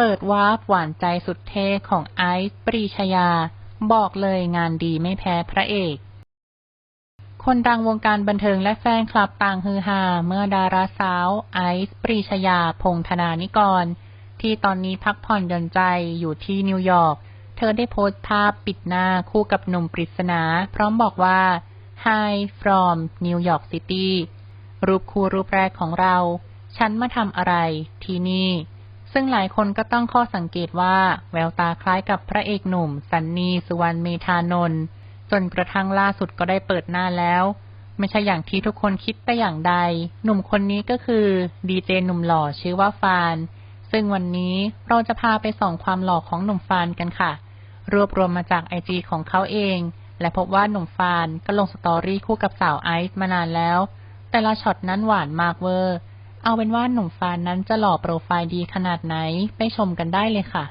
เปิดวาร์ปหวานใจสุดเท่ของไอซ์ปรีชยา บอกเลยงานดีไม่แพ้พระเอก คนดังวงการบันเทิงและแฟนคลับต่างฮือฮาเมื่อดาราสาวไอซ์ปรีชยาพงธนานิกร ที่ตอนนี้พักผ่อนหย่อนใจอยู่ที่นิวยอร์กเธอได้โพสต์ภาพปิดหน้าคู่กับหนุ่มปริศนา พร้อมบอกว่า Hi from New York City รูปคู่รูปแรกของเรา ฉันมาทำอะไรที่นี่ ซึ่งหลายคนก็ตั้งข้อสังเกตว่า แววตาคล้ายกับพระเอกหนุ่ม สันนีสุวรรณเมธานนท์จนกระทั่งล่าสุดก็ได้เปิดหน้าแล้ว ไม่ใช่อย่างที่ทุกคนคิดแต่อย่างใด หนุ่มคนนี้ก็คือดีเจหนุ่มหล่อชื่อว่าฟาน ซึ่งวันนี้เราจะพาไปส่องความหล่อของหนุ่มฟานกันค่ะ รวบรวมมาจากไอจีของเขาเอง และพบว่าหนุ่มฟานก็ลงสตอรี่คู่กับสาวไอซ์มานานแล้ว แต่ละช็อตนั้นหวานมากเวอร์ เอาเป็นว่าหนุ่มฟานนั้นจะหล่อโปรไฟล์ดีขนาดไหน ไปชมกันได้เลยค่ะ